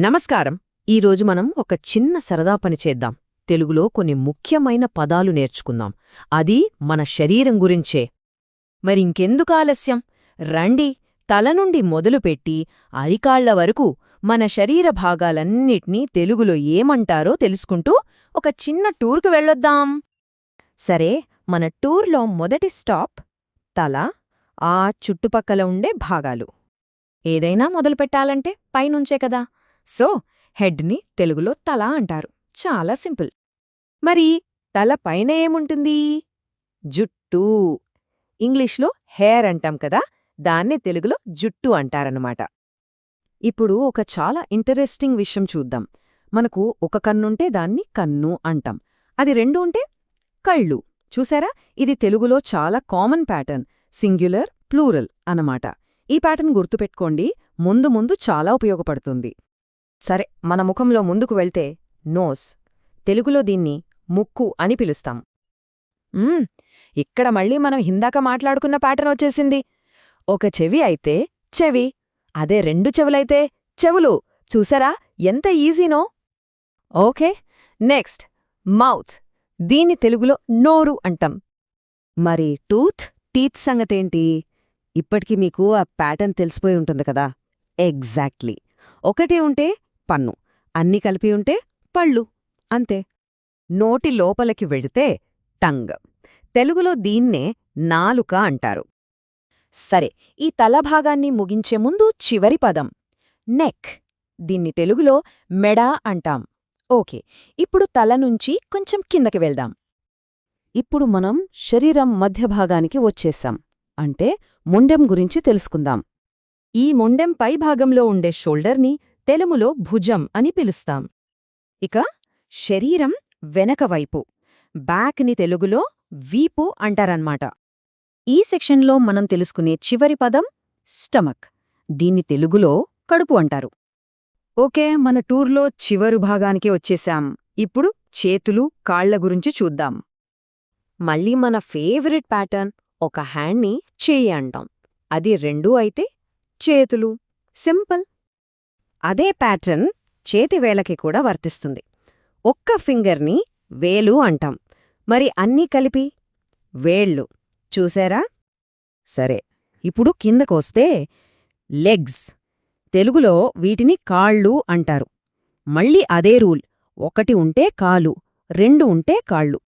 నమస్కారం. ఈరోజు మనం ఒక చిన్న సరదా పని చేద్దాం. తెలుగులో కొన్ని ముఖ్యమైన పదాలు నేర్చుకుందాం. అది మన శరీరం గురించే. మరింకెందుకు ఆలస్యం? రండి తల నుండి మొదలుపెట్టి అరికాళ్ళ వరకు మన శరీర భాగాలన్నిటినీ తెలుగులో ఏమంటారో తెలుసుకుంటూ ఒక చిన్న టూర్కు వెళ్ళొద్దాం. సరే మన టూర్లో మొదటి స్టాప్ తల ఆ చుట్టుపక్కల ఉండే భాగాలు. ఏదైనా మొదలుపెట్టాలంటే పైనుంచే కదా. సో హెడ్ని తెలుగులో తల అంటారు. చాలా సింపుల్. మరి తల పైన ఏముంటుంది? జుట్టు. ఇంగ్లీష్లో హెయిర్ అంటాం కదా దాన్నే తెలుగులో జుట్టు అంటారన్నమాట. ఇప్పుడు ఒక చాలా ఇంటరెస్టింగ్ విషయం చూద్దాం. మనకు ఒక కన్నుంటే దాన్ని కన్ను అంటాం. అది రెండు ఉంటే కళ్ళు. చూసారా? ఇది తెలుగులో చాలా కామన్ ప్యాటర్న్ సింగ్యులర్ ప్లూరల్ అన్నమాట. ఈ ప్యాటర్న్ గుర్తుపెట్టుకోండి ముందు ముందు చాలా ఉపయోగపడుతుంది. సరే మన ముఖంలో ముందుకు వెళ్తే నోస్. తెలుగులో దీన్ని ముక్కు అని పిలుస్తాం. ఇక్కడ మళ్ళీ మనం హిందాక మాట్లాడుకున్న ప్యాటర్న్ వచ్చేసింది. ఒక చెవి అయితే చెవి అదే రెండు చెవులైతే చెవులు. చూసారా? ఎంత ఈజీనో? Okay next mouth. దీన్ని తెలుగులో నోరు అంటాం. మరి టూత్ టీత్ సంగతేంటి? ఇప్పటికీ మీకు ఆ ప్యాటర్న్ తెలిసిపోయి ఉంటుంది కదా? ఎగ్జాక్ట్లీ. ఒకటే ఉంటే పన్ను. అన్ని కలిపి ఉంటే పళ్ళు. అంతే. నోటి లోపలికి వెడితే టంగ్ తెలుగులో దీన్నే నాలుక అంటారు. సరే ఈ తల భాగాన్ని ముగించే ముందు చివరి పదం. నెక్. దీన్ని తెలుగులో మెడ అంటాం. ఓకే ఇప్పుడు తల నుంచి కొంచెం కిందకి వెళ్దాం. ఇప్పుడు మనం శరీరం మధ్య భాగానికి వచ్చేసాం. అంటే ముండెం గురించి తెలుసుకుందాం. ఈ ముండెం పై భాగంలో ఉండే షోల్డర్ని తెలుగులో భుజం అని పిలుస్తాం. ఇక శరీరం వెనకవైపు బ్యాక్ని తెలుగులో వీపు అంటారన్మాట ఈ సెక్షన్లో మనం తెలుసుకునే చివరి పదం స్టమక్. దీన్ని తెలుగులో కడుపు అంటారు. ఓకే మన టూర్లో చివరు భాగానికి వచ్చేశాం ఇప్పుడు చేతులు కాళ్ళ గురించి చూద్దాం. మళ్ళీ మన ఫేవరెట్ ప్యాటర్న్ ఒక హ్యాండ్ని చేయి అంటాం. అది రెండూ అయితే చేతులు. సింపుల్. అదే ప్యాటర్న్ చేతివేళకి కూడా వర్తిస్తుంది. ఒక్క ఫింగర్ని వేలు అంటాం. మరి అన్నీ కలిపి వేళ్ళు చూసారా? సరే ఇప్పుడు కిందకొస్తే లెగ్స్. తెలుగులో వీటిని కాళ్ళు అంటారు. మళ్ళీ అదే రూల్ ఒకటి ఉంటే కాలు రెండు ఉంటే కాళ్ళు.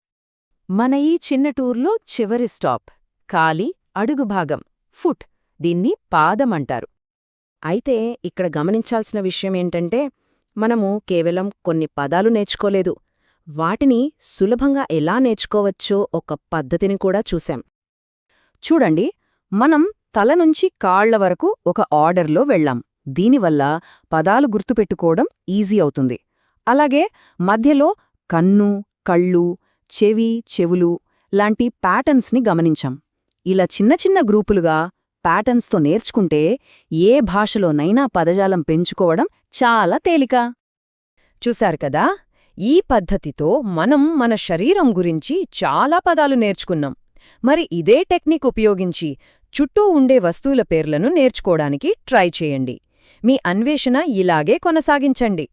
మన ఈ చిన్న టూర్లో చివరి స్టాప్ కాలి అడుగు భాగం ఫుట్ దీన్ని పాదమంటారు అయితే ఇక్కడ గమనించాల్సిన విషయమేంటంటే మనము కేవలం కొన్ని పదాలు నేర్చుకోలేదు. వాటిని సులభంగా ఎలా నేర్చుకోవచ్చో ఒక పద్ధతిని కూడా చూశాం. చూడండి మనం తల నుంచి కాళ్ళ వరకు ఒక ఆర్డర్లో వెళ్ళాం. దీనివల్ల పదాలు గుర్తుపెట్టుకోవడం ఈజీ అవుతుంది. అలాగే మధ్యలో కన్ను కళ్ళు చెవి చెవులు లాంటి ప్యాటర్న్స్ని గమనించాం. ఇలా చిన్న చిన్న గ్రూపులుగా ప్యాటర్న్స్తో నేర్చుకుంటే ఏ భాషలోనైనా పదజాలం పెంచుకోవడం చాలా తేలిక. చూశారు కదా? ఈ పద్ధతితో మనం మన శరీరం గురించి చాలా పదాలు నేర్చుకున్నాం. మరి ఇదే టెక్నిక్ ఉపయోగించి చుట్టూ ఉండే వస్తువుల పేర్లను నేర్చుకోవడానికి ట్రై చేయండి. మీ అన్వేషణ ఇలాగే కొనసాగించండి.